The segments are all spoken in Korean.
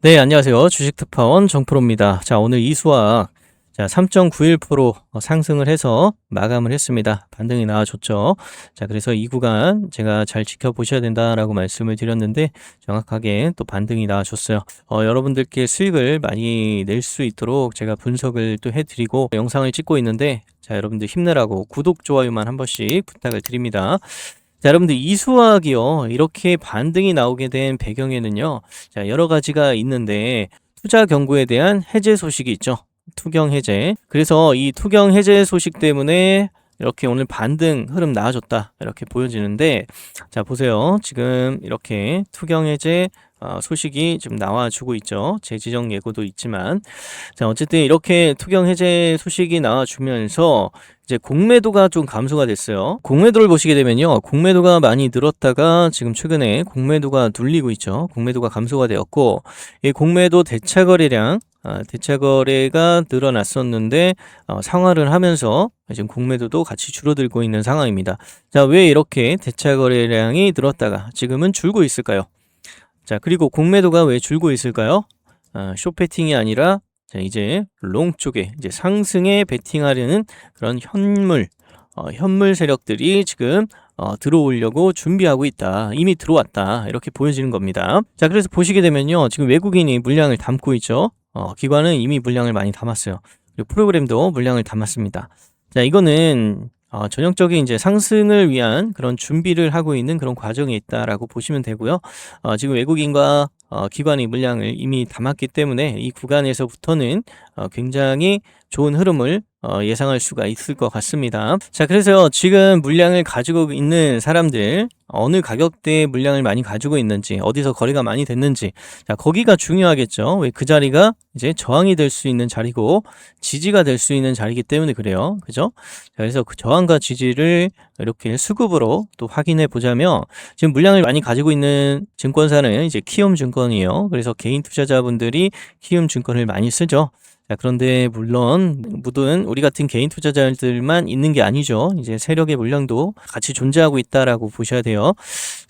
네, 안녕하세요. 주식특파원 정프로입니다. 자, 오늘 이수학 자, 3.91% 상승을 해서 마감을 했습니다. 반등이 나와줬죠. 자, 그래서 이 구간 제가 잘 지켜보셔야 된다라고 말씀을 드렸는데 정확하게 또 반등이 나와줬어요. 어, 여러분들께 수익을 많이 낼 수 있도록 제가 분석을 또 해드리고 영상을 찍고 있는데 자, 여러분들 힘내라고 구독, 좋아요만 한 번씩 부탁을 드립니다. 자, 여러분들 이 수학이요. 이렇게 반등이 나오게 된 배경에는요. 자, 여러 가지가 있는데 투자 경고에 대한 해제 소식이 있죠. 투경 해제. 그래서 이 투경 해제 소식 때문에 이렇게 오늘 반등 흐름 나아졌다. 이렇게 보여지는데 자, 보세요. 지금 이렇게 투경 해제 어, 소식이 좀 나와주고 있죠. 재지정 예고도 있지만. 자, 어쨌든 이렇게 투경 해제 소식이 나와주면서 이제 공매도가 좀 감소가 됐어요. 공매도를 보시게 되면요. 공매도가 많이 늘었다가 지금 최근에 공매도가 눌리고 있죠. 공매도가 감소가 되었고, 이 공매도 대차 거래량, 아, 대차 거래가 늘어났었는데, 어, 상환을 하면서 지금 공매도도 같이 줄어들고 있는 상황입니다. 자, 왜 이렇게 대차 거래량이 늘었다가 지금은 줄고 있을까요? 자, 그리고 공매도가 왜 줄고 있을까요? 아, 쇼패팅이 아니라 자, 이제 롱 쪽에 이제 상승에 베팅하려는 그런 현물, 어, 현물 세력들이 지금 어, 들어오려고 준비하고 있다. 이미 들어왔다. 이렇게 보여지는 겁니다. 자, 그래서 보시게 되면요. 지금 외국인이 물량을 담고 있죠. 어, 기관은 이미 물량을 많이 담았어요. 그리고 프로그램도 물량을 담았습니다. 자, 이거는 어, 전형적인 이제 상승을 위한 그런 준비를 하고 있는 그런 과정에 있다라고 보시면 되고요. 어, 지금 외국인과 어, 기관이 물량을 이미 담았기 때문에 이 구간에서부터는 어, 굉장히 좋은 흐름을 어, 예상할 수가 있을 것 같습니다. 자, 그래서 지금 물량을 가지고 있는 사람들 어느 가격대에 물량을 많이 가지고 있는지 어디서 거래가 많이 됐는지 자, 거기가 중요하겠죠. 왜 그 자리가 이제 저항이 될 수 있는 자리고 지지가 될 수 있는 자리이기 때문에 그래요. 그죠? 자, 그래서 그 저항과 지지를 이렇게 수급으로 또 확인해 보자면 지금 물량을 많이 가지고 있는 증권사는 이제 키움 증권이에요. 그래서 개인 투자자분들이 키움 증권을 많이 쓰죠. 자, 그런데 물론 모든 우리 같은 개인 투자자들만 있는 게 아니죠. 이제 세력의 물량도 같이 존재하고 있다라고 보셔야 돼요.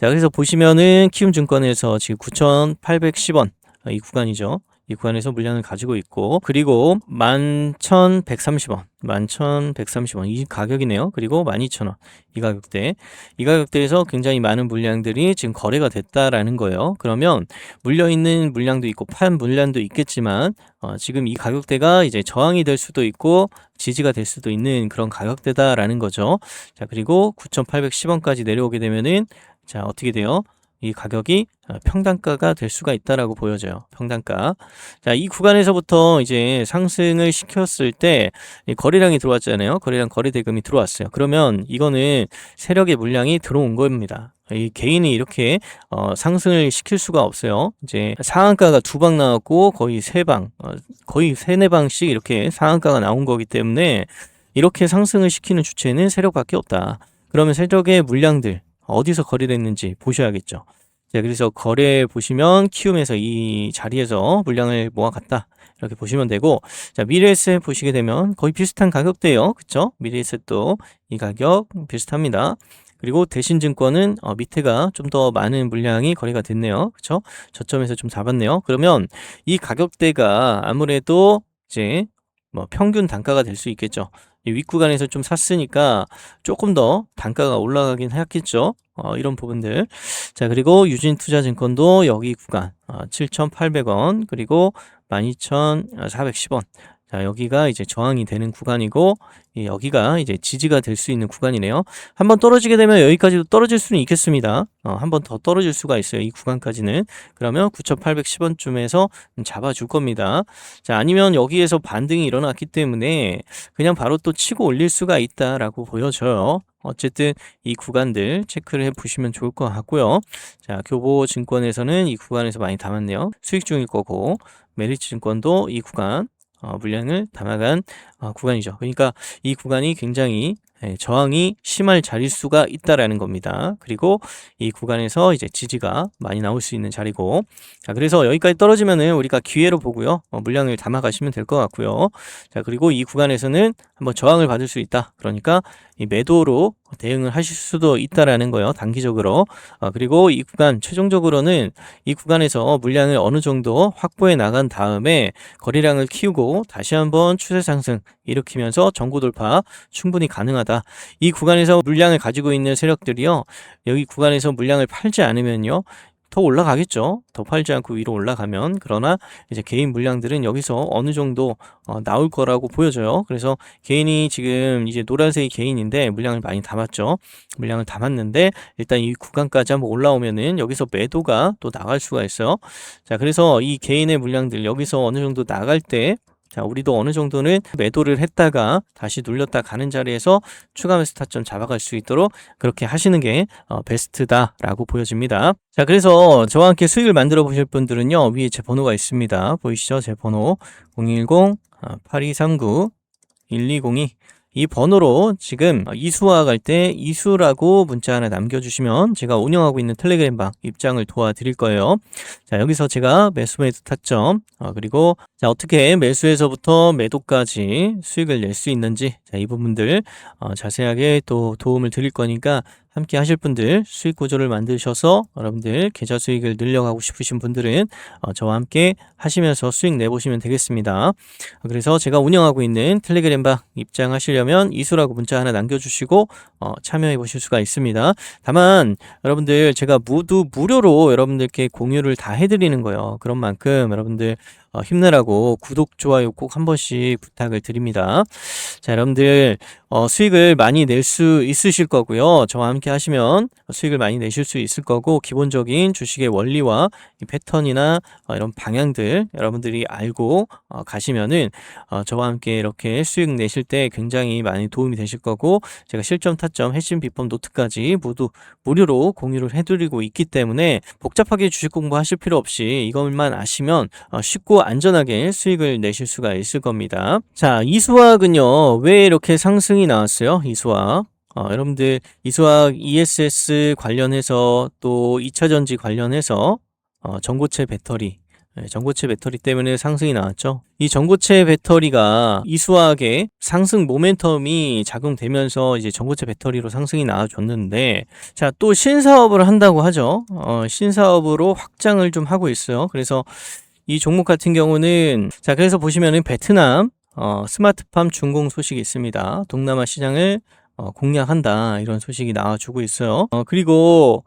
자, 그래서 보시면은 키움 증권에서 지금 9,810원 이 구간이죠. 이 구간에서 물량을 가지고 있고 그리고 11,130원 11,130원 이 가격이네요. 그리고 12,000원 이 가격대 이 가격대에서 굉장히 많은 물량들이 지금 거래가 됐다라는 거예요. 그러면 물려 있는 물량도 있고 판 물량도 있겠지만 어, 지금 이 가격대가 이제 저항이 될 수도 있고 지지가 될 수도 있는 그런 가격대다라는 거죠. 자 그리고 9,810원까지 내려오게 되면은 자 어떻게 돼요? 이 가격이 어, 평단가가 될 수가 있다라고 보여져요. 평단가. 자, 이 구간에서부터 이제 상승을 시켰을 때 거래량이 들어왔잖아요. 거래량 거래 대금이 들어왔어요. 그러면 이거는 세력의 물량이 들어온 겁니다. 이 개인이 이렇게 어, 상승을 시킬 수가 없어요. 이제 상한가가 두 방 나왔고 거의 세 방, 어, 거의 세네 방씩 이렇게 상한가가 나온 거기 때문에 이렇게 상승을 시키는 주체는 세력밖에 없다. 그러면 세력의 물량들 어디서 거래됐는지 보셔야겠죠. 자, 그래서 거래 보시면 키움에서 이 자리에서 물량을 모아갔다. 이렇게 보시면 되고, 자, 미래에셋 보시게 되면 거의 비슷한 가격대예요. 그쵸? 미래에셋도 이 가격 비슷합니다. 그리고 대신증권은 어, 밑에가 좀 더 많은 물량이 거래가 됐네요. 그쵸? 저점에서 좀 잡았네요. 그러면 이 가격대가 아무래도 이제 뭐 평균 단가가 될 수 있겠죠. 윗구간에서 좀 샀으니까 조금 더 단가가 올라가긴 했겠죠. 어, 이런 부분들. 자, 그리고 유진투자증권도 여기 구간 어, 7,800원 그리고 12,410원. 자, 여기가 이제 저항이 되는 구간이고, 여기가 이제 지지가 될 수 있는 구간이네요. 한번 떨어지게 되면 여기까지도 떨어질 수는 있겠습니다. 어, 한번 더 떨어질 수가 있어요. 이 구간까지는. 그러면 9,810원쯤에서 잡아줄 겁니다. 자, 아니면 여기에서 반등이 일어났기 때문에 그냥 바로 또 치고 올릴 수가 있다라고 보여져요. 어쨌든 이 구간들 체크를 해 보시면 좋을 것 같고요. 자, 교보증권에서는 이 구간에서 많이 담았네요. 수익 중일 거고, 메리츠 증권도 이 구간 어, 물량을 담아간 아, 구간이죠. 그러니까 이 구간이 굉장히 예, 저항이 심할 자릿수가 있다라는 겁니다. 그리고 이 구간에서 이제 지지가 많이 나올 수 있는 자리고. 자 그래서 여기까지 떨어지면은 우리가 기회로 보고요. 어, 물량을 담아 가시면 될 것 같고요. 자 그리고 이 구간에서는 한번 저항을 받을 수 있다. 그러니까 이 매도로 대응을 하실 수도 있다라는 거예요 단기적으로. 어, 그리고 이 구간 최종적으로는 이 구간에서 물량을 어느 정도 확보해 나간 다음에 거래량을 키우고 다시 한번 추세 상승 일으키면서 전고 돌파 충분히 가능하다 이 구간에서 물량을 가지고 있는 세력들이요 여기 구간에서 물량을 팔지 않으면요 더 올라가겠죠. 더 팔지 않고 위로 올라가면 그러나 이제 개인 물량들은 여기서 어느 정도 어, 나올 거라고 보여져요. 그래서 개인이 지금 이제 노란색이 개인인데 물량을 많이 담았죠. 물량을 담았는데 일단 이 구간까지 한번 올라오면은 여기서 매도가 또 나갈 수가 있어요. 자, 그래서 이 개인의 물량들 여기서 어느 정도 나갈 때 자, 우리도 어느 정도는 매도를 했다가 다시 눌렸다 가는 자리에서 추가 매수 타점 잡아갈 수 있도록 그렇게 하시는 게 어, 베스트다라고 보여집니다. 자, 그래서 저와 함께 수익을 만들어 보실 분들은요, 위에 제 번호가 있습니다. 보이시죠? 제 번호 010-8239-1202. 이 번호로 지금 이수와 갈때 이수라고 문자 하나 남겨주시면 제가 운영하고 있는 텔레그램 방 입장을 도와드릴 거예요. 자, 여기서 제가 매수 매도 타점, 어, 그리고 자, 어떻게 매수에서부터 매도까지 수익을 낼 수 있는지 자, 이 부분들 어, 자세하게 또 도움을 드릴 거니까 함께 하실 분들 수익 구조를 만드셔서 여러분들 계좌 수익을 늘려가고 싶으신 분들은 어, 저와 함께 하시면서 수익 내보시면 되겠습니다. 그래서 제가 운영하고 있는 텔레그램방 입장하시려면 이수라고 문자 하나 남겨주시고 어, 참여해 보실 수가 있습니다. 다만 여러분들 제가 모두 무료로 여러분들께 공유를 다 해드리는 거예요. 그런 만큼 여러분들 어, 힘내라고 구독, 좋아요 꼭 한 번씩 부탁을 드립니다. 자, 여러분들 어, 수익을 많이 낼 수 있으실 거고요. 저와 함께 하시면 수익을 많이 내실 수 있을 거고 기본적인 주식의 원리와 패턴이나 어, 이런 방향들 여러분들이 알고 어, 가시면은 어, 저와 함께 이렇게 수익 내실 때 굉장히 많이 도움이 되실 거고 제가 실점, 타점, 핵심 비법 노트까지 모두 무료로 공유를 해드리고 있기 때문에 복잡하게 주식 공부하실 필요 없이 이것만 아시면 어, 쉽고 안전하게 수익을 내실 수가 있을 겁니다. 자, 이수학은요, 왜 이렇게 상승이 나왔어요? 이수학. 어, 여러분들 이수학 ESS 관련해서 또 2차 전지 관련해서 어, 전고체 배터리 네, 전고체 배터리 때문에 상승이 나왔죠. 이 전고체 배터리가 이수학의 상승 모멘텀이 작용되면서 이제 전고체 배터리로 상승이 나와줬는데, 자, 또 신사업을 한다고 하죠. 어, 신사업으로 확장을 좀 하고 있어요. 그래서 이 종목 같은 경우는, 자, 그래서 보시면은 베트남, 어, 스마트팜 준공 소식이 있습니다. 동남아 시장을 어, 공략한다. 이런 소식이 나와주고 있어요. 어, 그리고,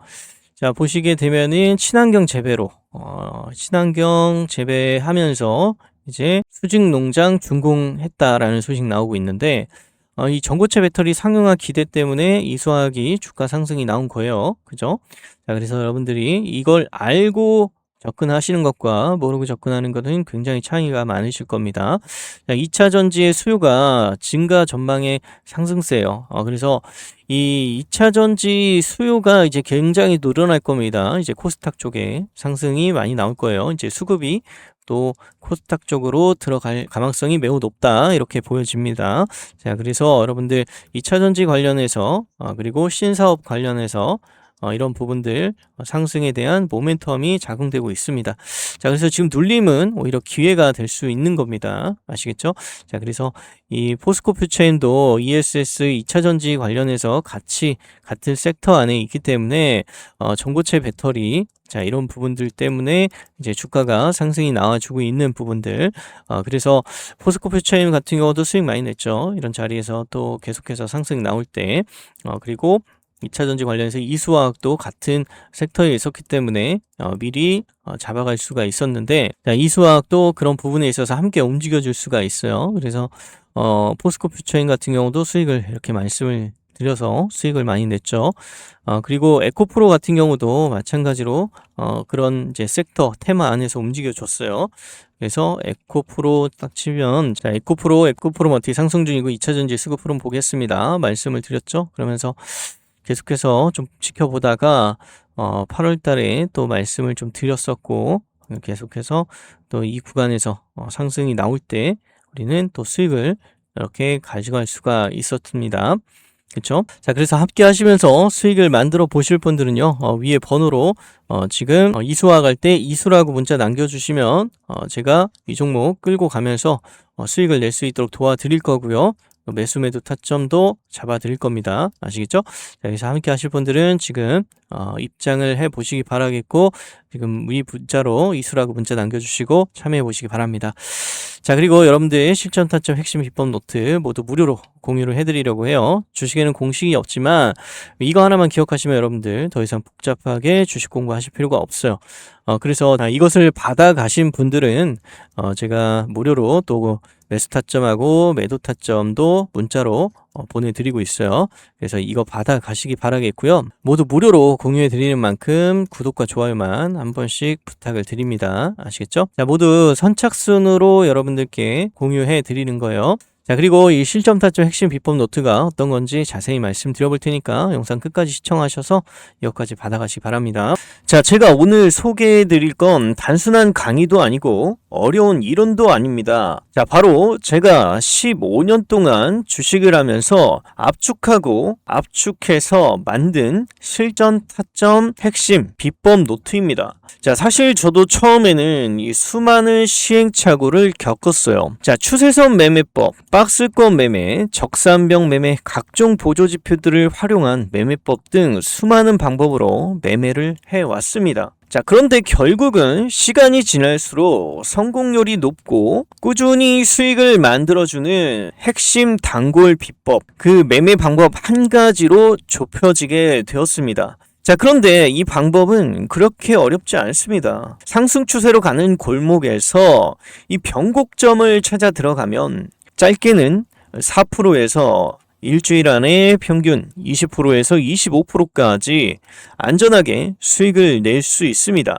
자, 보시게 되면은 친환경 재배로, 어, 친환경 재배하면서 이제 수직 농장 준공했다라는 소식 나오고 있는데, 어, 이 전고체 배터리 상용화 기대 때문에 이 수학이 주가 상승이 나온 거예요. 그죠? 자, 그래서 여러분들이 이걸 알고 접근하시는 것과 모르고 접근하는 것은 굉장히 차이가 많으실 겁니다. 자, 2차 전지의 수요가 증가 전망의 상승세예요. 어, 그래서 이 2차 전지 수요가 이제 굉장히 늘어날 겁니다. 이제 코스닥 쪽에 상승이 많이 나올 거예요. 이제 수급이 또 코스닥 쪽으로 들어갈 가능성이 매우 높다 이렇게 보여집니다. 자, 그래서 여러분들 2차 전지 관련해서 어, 그리고 신사업 관련해서 어, 이런 부분들 어, 상승에 대한 모멘텀이 작용되고 있습니다. 자, 그래서 지금 눌림은 오히려 기회가 될 수 있는 겁니다. 아시겠죠? 자, 그래서 이 포스코 퓨처인도 ESS 2차 전지 관련해서 같이 같은 섹터 안에 있기 때문에 어, 전고체 배터리 자, 이런 부분들 때문에 이제 주가가 상승이 나와주고 있는 부분들. 어, 그래서 포스코 퓨처인 같은 경우도 수익 많이 냈죠. 이런 자리에서 또 계속해서 상승이 나올 때. 어, 그리고 2차 전지 관련해서 이수화학도 같은 섹터에 있었기 때문에 어, 미리 어, 잡아갈 수가 있었는데 자, 이수화학도 그런 부분에 있어서 함께 움직여 줄 수가 있어요. 그래서 어, 포스코 퓨처인 같은 경우도 수익을 이렇게 말씀을 드려서 수익을 많이 냈죠. 어, 그리고 에코프로 같은 경우도 마찬가지로 어, 그런 이제 섹터 테마 안에서 움직여 줬어요. 그래서 에코프로 딱 치면 자 에코프로 에코프로 어떻게 상승 중이고 2차 전지 수급 흐름 보겠습니다. 말씀을 드렸죠. 그러면서 계속해서 좀 지켜보다가 어 8월 달에 또 말씀을 좀 드렸었고 계속해서 또 이 구간에서 어 상승이 나올 때 우리는 또 수익을 이렇게 가져갈 수가 있었습니다. 그쵸? 자, 그래서 함께 하시면서 수익을 만들어 보실 분들은요, 어, 위에 번호로, 어, 지금 어, 이수화 갈 때 이수라고 문자 남겨 주시면, 어, 제가 이 종목 끌고 가면서 어, 수익을 낼 수 있도록 도와드릴 거고요. 또 매수 매도 타점도 잡아 드릴 겁니다. 아시겠죠? 자, 여기서 함께 하실 분들은 지금 어, 입장을 해 보시기 바라겠고 지금 위 문자로 이수라고 문자 남겨주시고 참여해 보시기 바랍니다. 자 그리고 여러분들 실전 타점 핵심 비법 노트 모두 무료로 공유를 해드리려고 해요. 주식에는 공식이 없지만 이거 하나만 기억하시면 여러분들 더 이상 복잡하게 주식 공부하실 필요가 없어요. 어, 그래서 이것을 받아 가신 분들은 어, 제가 무료로 또 매수 타점하고 매도 타점도 문자로 어, 보내드리고 있어요. 그래서 이거 받아 가시기 바라겠고요. 모두 무료로 공유해 드리는 만큼 구독과 좋아요만 한 번씩 부탁을 드립니다. 아시겠죠? 자, 모두 선착순으로 여러분들께 공유해 드리는 거예요. 자, 그리고 이 실점 타점 핵심 비법 노트가 어떤 건지 자세히 말씀드려 볼 테니까 영상 끝까지 시청하셔서 여기까지 받아가시기 바랍니다. 자, 제가 오늘 소개해 드릴 건 단순한 강의도 아니고 어려운 이론도 아닙니다. 자, 바로 제가 15년 동안 주식을 하면서 압축하고 압축해서 만든 실전 타점 핵심 비법 노트입니다. 자, 사실 저도 처음에는 이 수많은 시행착오를 겪었어요. 자, 추세선 매매법, 박스권 매매, 적산병 매매, 각종 보조 지표들을 활용한 매매법 등 수많은 방법으로 매매를 해왔습니다. 자, 그런데 결국은 시간이 지날수록 성공률이 높고 꾸준히 수익을 만들어주는 핵심 단골 비법, 그 매매 방법 한 가지로 좁혀지게 되었습니다. 자, 그런데 이 방법은 그렇게 어렵지 않습니다. 상승 추세로 가는 골목에서 이 변곡점을 찾아 들어가면 짧게는 4%에서 일주일 안에 평균 20%에서 25%까지 안전하게 수익을 낼 수 있습니다.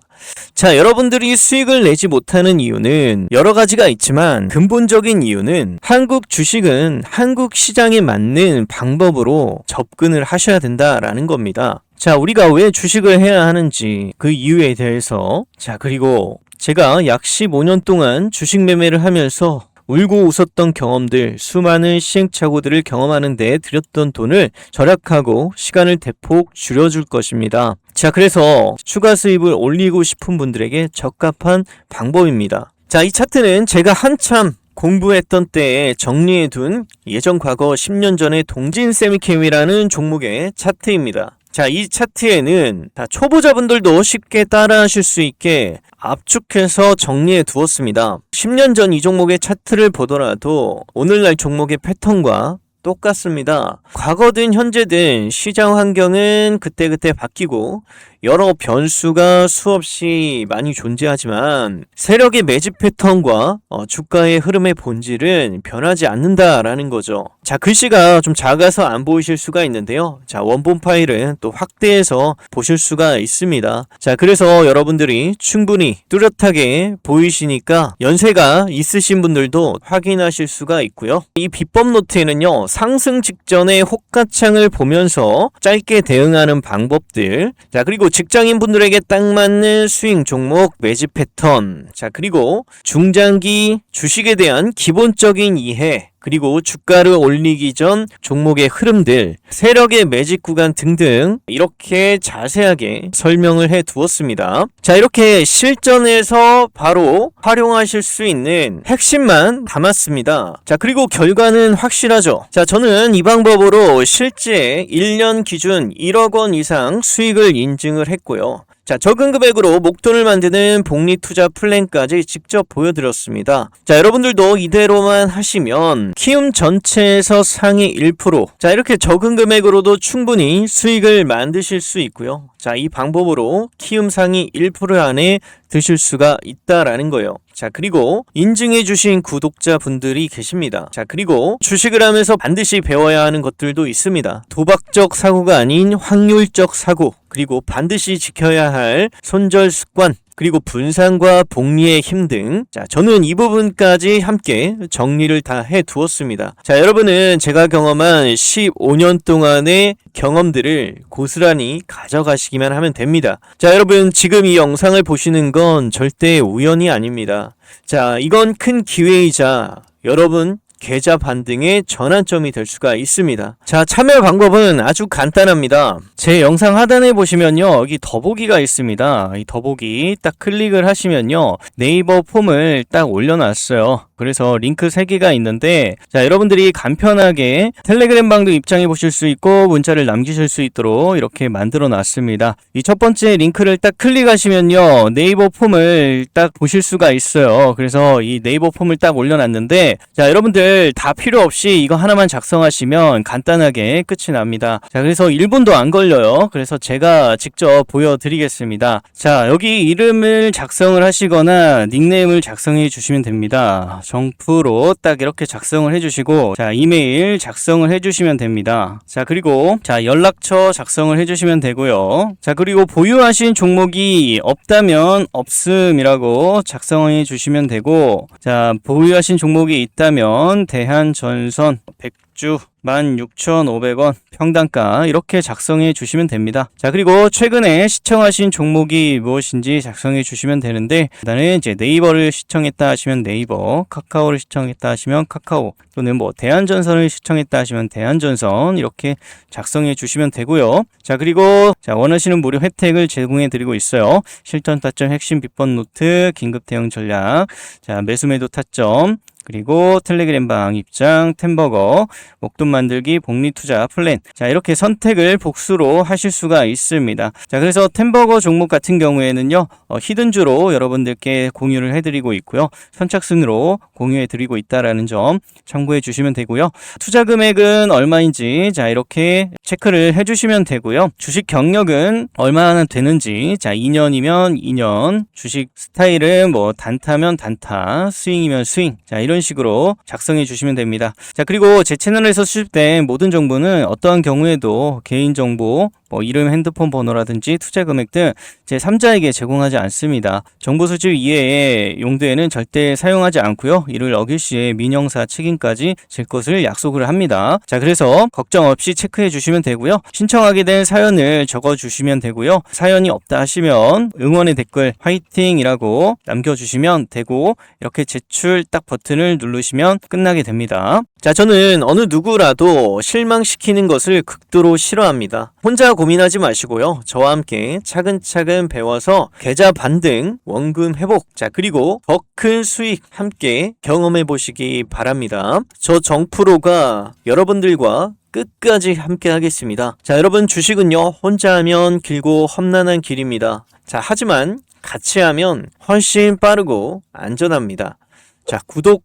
자, 여러분들이 수익을 내지 못하는 이유는 여러 가지가 있지만 근본적인 이유는 한국 주식은 한국 시장에 맞는 방법으로 접근을 하셔야 된다라는 겁니다. 자, 우리가 왜 주식을 해야 하는지 그 이유에 대해서 자, 그리고 제가 약 15년 동안 주식 매매를 하면서 울고 웃었던 경험들, 수많은 시행착오들을 경험하는 데 들였던 돈을 절약하고 시간을 대폭 줄여줄 것입니다. 자, 그래서 추가 수입을 올리고 싶은 분들에게 적합한 방법입니다. 자, 이 차트는 제가 한참 공부했던 때에 정리해둔 예전 과거 10년 전의 동진 세미캠이라는 종목의 차트입니다. 자, 이 차트에는 다 초보자분들도 쉽게 따라하실 수 있게 압축해서 정리해 두었습니다. 10년 전 이 종목의 차트를 보더라도 오늘날 종목의 패턴과 똑같습니다. 과거든 현재든 시장 환경은 그때그때 바뀌고 여러 변수가 수없이 많이 존재하지만 세력의 매집 패턴과 어, 주가의 흐름의 본질은 변하지 않는다라는 거죠. 자, 글씨가 좀 작아서 안 보이실 수가 있는데요. 자, 원본 파일은 또 확대해서 보실 수가 있습니다. 자, 그래서 여러분들이 충분히 뚜렷하게 보이시니까 연세가 있으신 분들도 확인하실 수가 있고요. 이 비법 노트에는요, 상승 직전의 호가창을 보면서 짧게 대응하는 방법들, 자, 그리고 직장인 분들에게 딱 맞는 스윙 종목 매집 패턴. 자, 그리고 중장기 주식에 대한 기본적인 이해. 그리고 주가를 올리기 전 종목의 흐름들, 세력의 매직 구간 등등 이렇게 자세하게 설명을 해 두었습니다. 자, 이렇게 실전에서 바로 활용하실 수 있는 핵심만 담았습니다. 자, 그리고 결과는 확실하죠. 자, 저는 이 방법으로 실제 1년 기준 1억 원 이상 수익을 인증을 했고요. 자, 적은 금액으로 목돈을 만드는 복리 투자 플랜까지 직접 보여드렸습니다. 자, 여러분들도 이대로만 하시면 키움 전체에서 상위 1%. 자, 이렇게 적은 금액으로도 충분히 수익을 만드실 수 있고요. 자, 이 방법으로 키움 상위 1% 안에 드실 수가 있다라는 거예요. 자, 그리고 인증해주신 구독자분들이 계십니다. 자, 그리고 주식을 하면서 반드시 배워야 하는 것들도 있습니다. 도박적 사고가 아닌 확률적 사고, 그리고 반드시 지켜야 할 손절 습관, 그리고 분산과 복리의 힘 등, 자, 저는 이 부분까지 함께 정리를 다 해 두었습니다. 자, 여러분은 제가 경험한 15년 동안의 경험들을 고스란히 가져가시기만 하면 됩니다. 자, 여러분, 지금 이 영상을 보시는 건 절대 우연이 아닙니다. 자, 이건 큰 기회이자 여러분 계좌 반등의 전환점이 될 수가 있습니다. 자, 참여 방법은 아주 간단합니다. 제 영상 하단에 보시면요. 여기 더보기가 있습니다. 이 더보기 딱 클릭을 하시면요. 네이버 폼을 딱 올려놨어요. 그래서 링크 3개가 있는데 자 여러분들이 간편하게 텔레그램 방도 입장해 보실 수 있고 문자를 남기실 수 있도록 이렇게 만들어 놨습니다. 이 첫 번째 링크를 딱 클릭하시면요 네이버 폼을 딱 보실 수가 있어요. 그래서 이 네이버 폼을 딱 올려놨는데 자 여러분들 다 필요 없이 이거 하나만 작성하시면 간단하게 끝이 납니다. 자 그래서 1분도 안 걸려요. 그래서 제가 직접 보여드리겠습니다. 자 여기 이름을 작성을 하시거나 닉네임을 작성해 주시면 됩니다. 정프로 딱 이렇게 작성을 해주시고 자 이메일 작성을 해주시면 됩니다. 자 그리고 자 연락처 작성을 해주시면 되고요. 자 그리고 보유하신 종목이 없다면 없음이라고 작성해 주시면 되고 자 보유하신 종목이 있다면 대한전선 100 주 16,500원 평단가 이렇게 작성해 주시면 됩니다. 자, 그리고 최근에 시청하신 종목이 무엇인지 작성해 주시면 되는데 일단은 이제 네이버를 시청했다 하시면 네이버, 카카오를 시청했다 하시면 카카오 또는 뭐 대한전선을 시청했다 하시면 대한전선 이렇게 작성해 주시면 되고요. 자, 그리고 자, 원하시는 무료 혜택을 제공해 드리고 있어요. 실전 타점 핵심 비법 노트, 긴급 대응 전략, 자, 매수 매도 타점 그리고 텔레그램 방 입장, 템버거, 목돈 만들기, 복리 투자 플랜. 자, 이렇게 선택을 복수로 하실 수가 있습니다. 자, 그래서 템버거 종목 같은 경우에는요, 어, 히든주로 여러분들께 공유를 해드리고 있고요. 선착순으로 공유해드리고 있다라는 점 참고해 주시면 되고요. 투자 금액은 얼마인지, 자, 이렇게 체크를 해주시면 되고요. 주식 경력은 얼마나 되는지, 자, 2년이면 2년, 주식 스타일은 뭐 단타면 단타, 스윙이면 스윙. 자, 이런 식으로 작성해 주시면 됩니다. 자, 그리고 제 채널에서 수집된 모든 정보는 어떠한 경우에도 개인정보, 뭐 이름, 핸드폰 번호라든지 투자 금액 등 제 3자에게 제공하지 않습니다. 정보 수집 이외의 용도에는 절대 사용하지 않고요. 이를 어길 시에 민형사 책임까지 질 것을 약속을 합니다. 자, 그래서 걱정 없이 체크해 주시면 되고요. 신청하게 된 사연을 적어 주시면 되고요. 사연이 없다 하시면 응원의 댓글 화이팅이라고 남겨 주시면 되고 이렇게 제출 딱 버튼을 누르시면 끝나게 됩니다. 자, 저는 어느 누구라도 실망시키는 것을 극도로 싫어합니다. 혼자 고민하지 마시고요. 저와 함께 차근차근 배워서 계좌 반등, 원금 회복, 자, 그리고 더 큰 수익 함께 경험해 보시기 바랍니다. 저 정프로가 여러분들과 끝까지 함께 하겠습니다. 자, 여러분 주식은요, 혼자 하면 길고 험난한 길입니다. 자, 하지만 같이 하면 훨씬 빠르고 안전합니다. 자, 구독,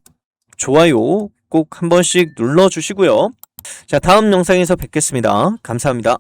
좋아요 꼭 한 번씩 눌러주시고요. 자, 다음 영상에서 뵙겠습니다. 감사합니다.